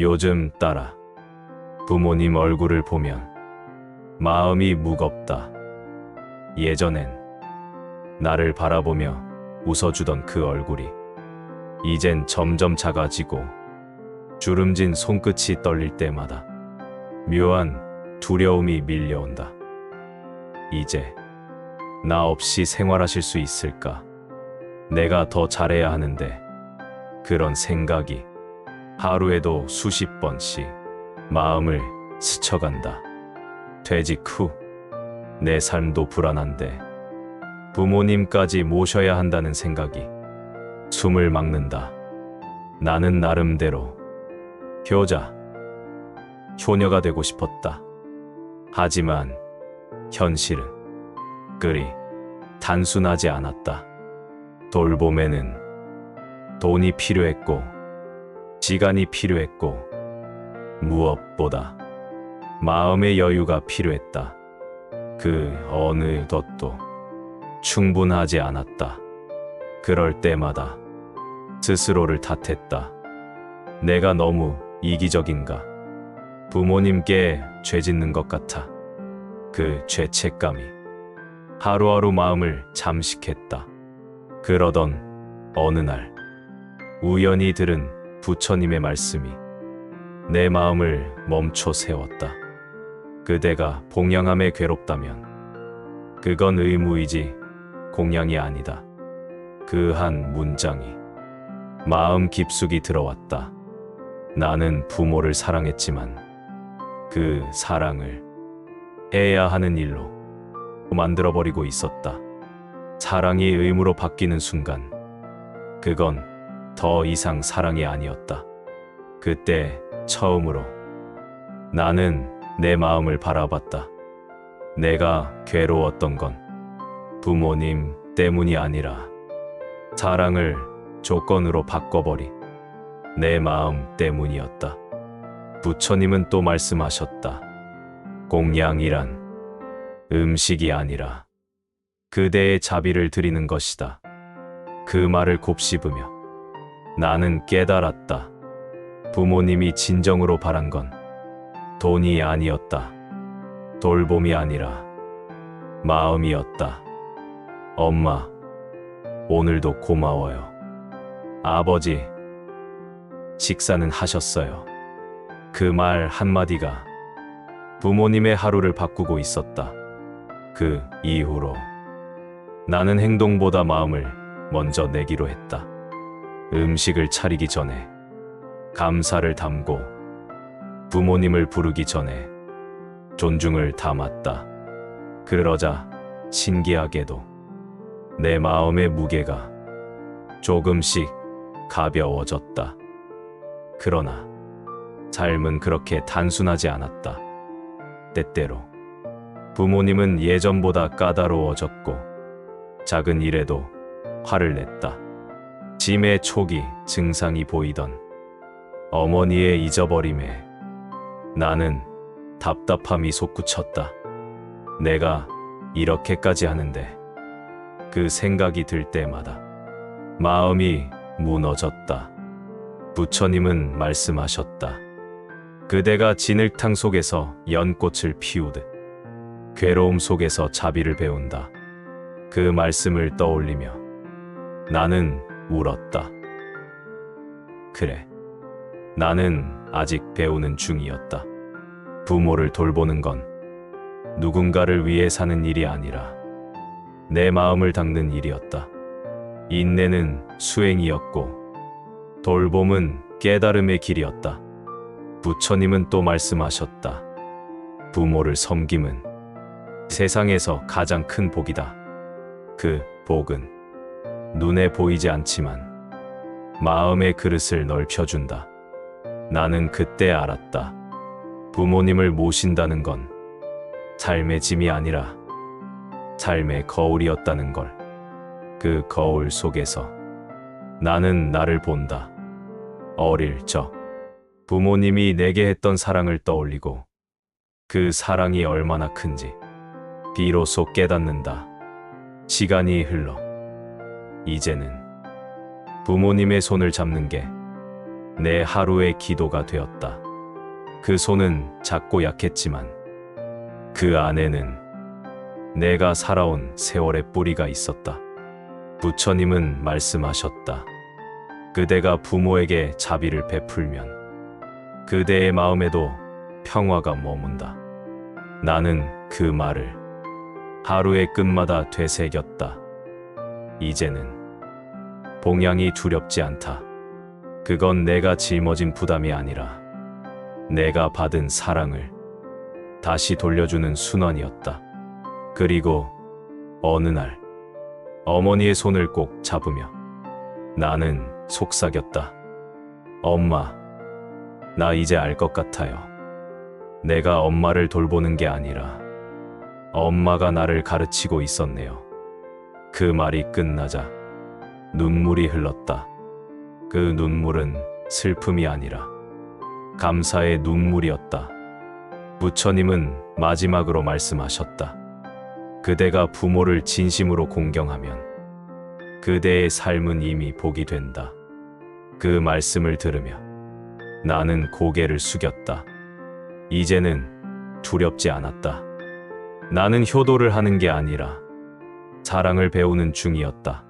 요즘 따라 부모님 얼굴을 보면 마음이 무겁다. 예전엔 나를 바라보며 웃어주던 그 얼굴이 이젠 점점 작아지고 주름진 손끝이 떨릴 때마다 묘한 두려움이 밀려온다. 이제 나 없이 생활하실 수 있을까? 내가 더 잘해야 하는데 그런 생각이 하루에도 수십 번씩 마음을 스쳐간다. 퇴직 후 내 삶도 불안한데 부모님까지 모셔야 한다는 생각이 숨을 막는다. 나는 나름대로 효자, 효녀가 되고 싶었다. 하지만 현실은 그리 단순하지 않았다. 돌봄에는 돈이 필요했고, 시간이 필요했고, 무엇보다 마음의 여유가 필요했다. 그 어느 것도 충분하지 않았다. 그럴 때마다 스스로를 탓했다. 내가 너무 이기적인가? 부모님께 죄 짓는 것 같아. 그 죄책감이 하루하루 마음을 잠식했다. 그러던 어느 날 우연히 들은 부처님의 말씀이 내 마음을 멈춰 세웠다. 그대가 봉양함에 괴롭다면 그건 의무이지 공양이 아니다. 그 한 문장이 마음 깊숙이 들어왔다. 나는 부모를 사랑했지만 그 사랑을 해야 하는 일로 만들어버리고 있었다. 사랑이 의무로 바뀌는 순간 그건 더 이상 사랑이 아니었다. 그때 처음으로 나는 내 마음을 바라봤다. 내가 괴로웠던 건 부모님 때문이 아니라 사랑을 조건으로 바꿔버린 내 마음 때문이었다. 부처님은 또 말씀하셨다. 공양이란 음식이 아니라 그대의 자비를 드리는 것이다. 그 말을 곱씹으며 나는 깨달았다. 부모님이 진정으로 바란 건 돈이 아니었다. 돌봄이 아니라 마음이었다. 엄마, 오늘도 고마워요. 아버지, 식사는 하셨어요. 그 말 한마디가 부모님의 하루를 바꾸고 있었다. 그 이후로 나는 행동보다 마음을 먼저 내기로 했다. 음식을 차리기 전에 감사를 담고 부모님을 부르기 전에 존중을 담았다. 그러자 신기하게도 내 마음의 무게가 조금씩 가벼워졌다. 그러나 삶은 그렇게 단순하지 않았다. 때때로 부모님은 예전보다 까다로워졌고 작은 일에도 화를 냈다. 짐의 초기 증상이 보이던 어머니의 잊어버림에 나는 답답함이 솟구쳤다. 내가 이렇게까지 하는데 그 생각이 들 때마다 마음이 무너졌다. 부처님은 말씀하셨다. 그대가 진흙탕 속에서 연꽃을 피우듯 괴로움 속에서 자비를 배운다. 그 말씀을 떠올리며 나는 울었다. 그래. 나는 아직 배우는 중이었다. 부모를 돌보는 건 누군가를 위해 사는 일이 아니라 내 마음을 닦는 일이었다. 인내는 수행이었고 돌봄은 깨달음의 길이었다. 부처님은 또 말씀하셨다. 부모를 섬김은 세상에서 가장 큰 복이다. 그 복은 눈에 보이지 않지만 마음의 그릇을 넓혀준다. 나는 그때 알았다. 부모님을 모신다는 건 삶의 짐이 아니라 삶의 거울이었다는 걸. 그 거울 속에서 나는 나를 본다. 어릴 적 부모님이 내게 했던 사랑을 떠올리고 그 사랑이 얼마나 큰지 비로소 깨닫는다. 시간이 흘러 이제는 부모님의 손을 잡는 게 내 하루의 기도가 되었다. 그 손은 작고 약했지만 그 안에는 내가 살아온 세월의 뿌리가 있었다. 부처님은 말씀하셨다. 그대가 부모에게 자비를 베풀면 그대의 마음에도 평화가 머문다. 나는 그 말을 하루의 끝마다 되새겼다. 이제는 봉양이 두렵지 않다. 그건 내가 짊어진 부담이 아니라 내가 받은 사랑을 다시 돌려주는 순환이었다. 그리고 어느 날 어머니의 손을 꼭 잡으며 나는 속삭였다. 엄마, 나 이제 알 것 같아요. 내가 엄마를 돌보는 게 아니라 엄마가 나를 가르치고 있었네요. 그 말이 끝나자 눈물이 흘렀다. 그 눈물은 슬픔이 아니라 감사의 눈물이었다. 부처님은 마지막으로 말씀하셨다. 그대가 부모를 진심으로 공경하면 그대의 삶은 이미 복이 된다. 그 말씀을 들으며 나는 고개를 숙였다. 이제는 두렵지 않았다. 나는 효도를 하는 게 아니라 사랑을 배우는 중이었다.